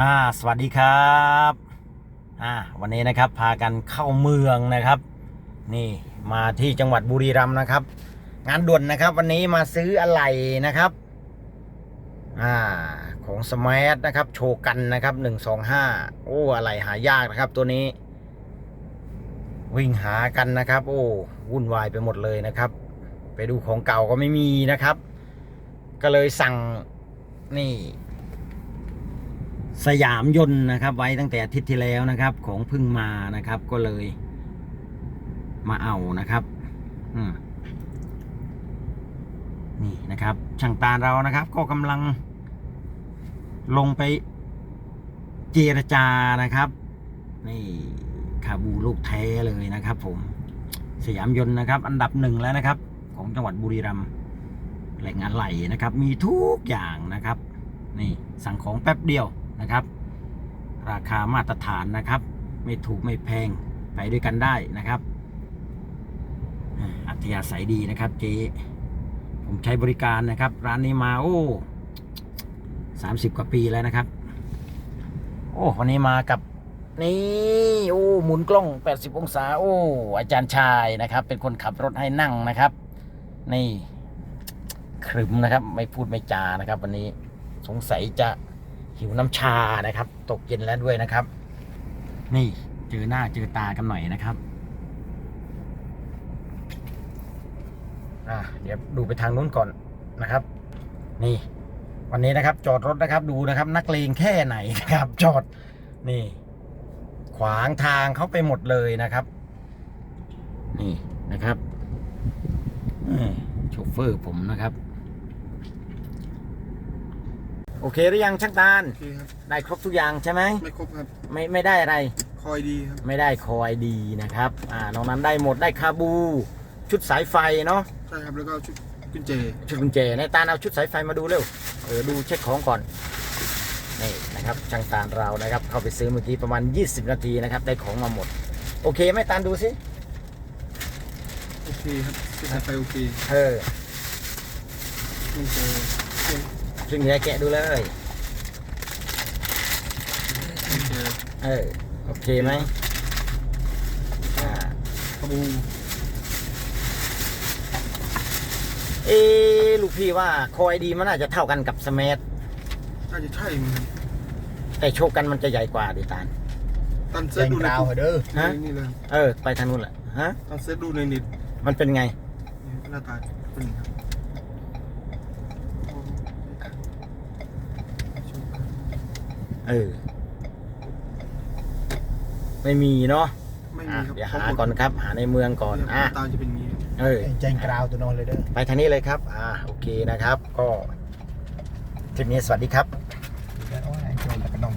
อ่าสวัสดีครับอ่าวันนี้นะครับพากันเข้าเมืองนะครับ นี่มาที่จังหวัดบุรีรัมย์นะครับ งานด่วนนะครับ วันนี้มาซื้ออะไหล่นะครับอ่าของสมาร์ทนะครับโชกันนะครับหนึ่งสองห้าโอ้อะไหล่หายากนะครับ ตัวนี้ วิ่งหากันนะครับ โอ้วุ่นวายไปหมดเลยนะครับ ไปดูของเก่าก็ไม่มีนะครับ ก็เลยสั่งนี่ สยามยนต์นะครับ ไว้ตั้งแต่อาทิตย์ที่แล้วนะครับ ของพึ่งมานะครับ ก็เลย มาเอานะครับนี่นะครับ ช่างตาเรานะครับ ก็กำลัง ลงไปเจรจานะครับ นี่คาบูลูกแท้เลยนะครับ ผม สยามยนต์นะครับ อันดับหนึ่งแล้วนะครับ ของจังหวัดบุรีรัมย์แหล่งอะไหล่นะครับ มีทุกอย่างนะครับ นี่สั่งของแป๊บเดียว นะครับ ราคามาตรฐานนะครับ ไม่ถูกไม่แพงไปด้วยกันได้นะครับ อัธยาศัยดีนะครับเจ๊ผมใช้บริการนะครับ ร้านนี้มาโอ้สามสิบกว่าปีแล้วนะครับ โอ้วันนี้มากับนี่โอ้หมุนกล้อง 80 องศา โอ้อาจารย์ชายนะครับ เป็นคนขับรถให้นั่งนะครับ นี่ขรึมนะครับ ไม่พูดไม่จานะครับ วันนี้สงสัยจะ หิวน้ำชานะครับ ตกเย็นแล้วด้วยนะครับ นี่เจอหน้าเจอตากันหน่อยนะครับอะเดี๋ยวดูไปทางนู้นก่อนนะครับ นี่ วันนี้นะครับ จอดรถนะครับ ดูนะครับ นักเลงแค่ไหนนะครับ จอดนี่ ขวางทางเขาไปหมดเลยนะครับ นี่นะครับอืมโชเฟอร์ผมนะครับ โอเคหรือยังช่างตาลโอเคครับได้ครบทุกอย่างใช่ไหมไม่ครบครับไม่ไม่ได้อะไร คอยดีครับไม่ได้คอยดีนะครับอ่านอกนั้นได้หมดได้คาบู ชุดสายไฟเนาะใช่ครับแล้วก็ชุดกุญแจชุดกุญแจในตาลเอาชุดสายไฟมาดูเร็วเออดูเช็คของก่อนนี่นะครับช่างตาลเรานะครับเข้าไปซื้อเมื่อกี้ประมาณ 20 นาทีนะครับได้ของมาหมด โอเคไหมตาลดูสิโอเคครับชุดไฟโอเคเออกุญแจ เอ้ยซึ่งเดี๋ยวแกะดูเลยกุญแจเออ โอเคไหมอ่าขบูเอ๊ะลูกพี่ว่าคอยดีมันน่าจะเท่ากันกับสมาร์ทน่าจะใช่มั้งแต่โชคกันมันจะใหญ่กว่าดิตาลตันเซิร์ชดูในเด้อในฮะนี่เลยเออ ไปทางนู้นแหละฮะตันเซิร์ชดูในเน็ตมันเป็นไงหน้าตาเป็นอย่างนี้ครับ เออ ไม่มีเนาะไม่อะมีครับเดี๋ยวหาก่อนครับ หาในเมืองก่อนหอะน้าตาจะเป็นอย่างนี้เออ แจ้งกราวตัวนอนเลยเด้อ ไปทางนี้เลยครับ อ่า โอเคนะครับ ก็คลิปนี้สวัสดีครับ แล้วโอ้ยไอ้โจรตะกระดอง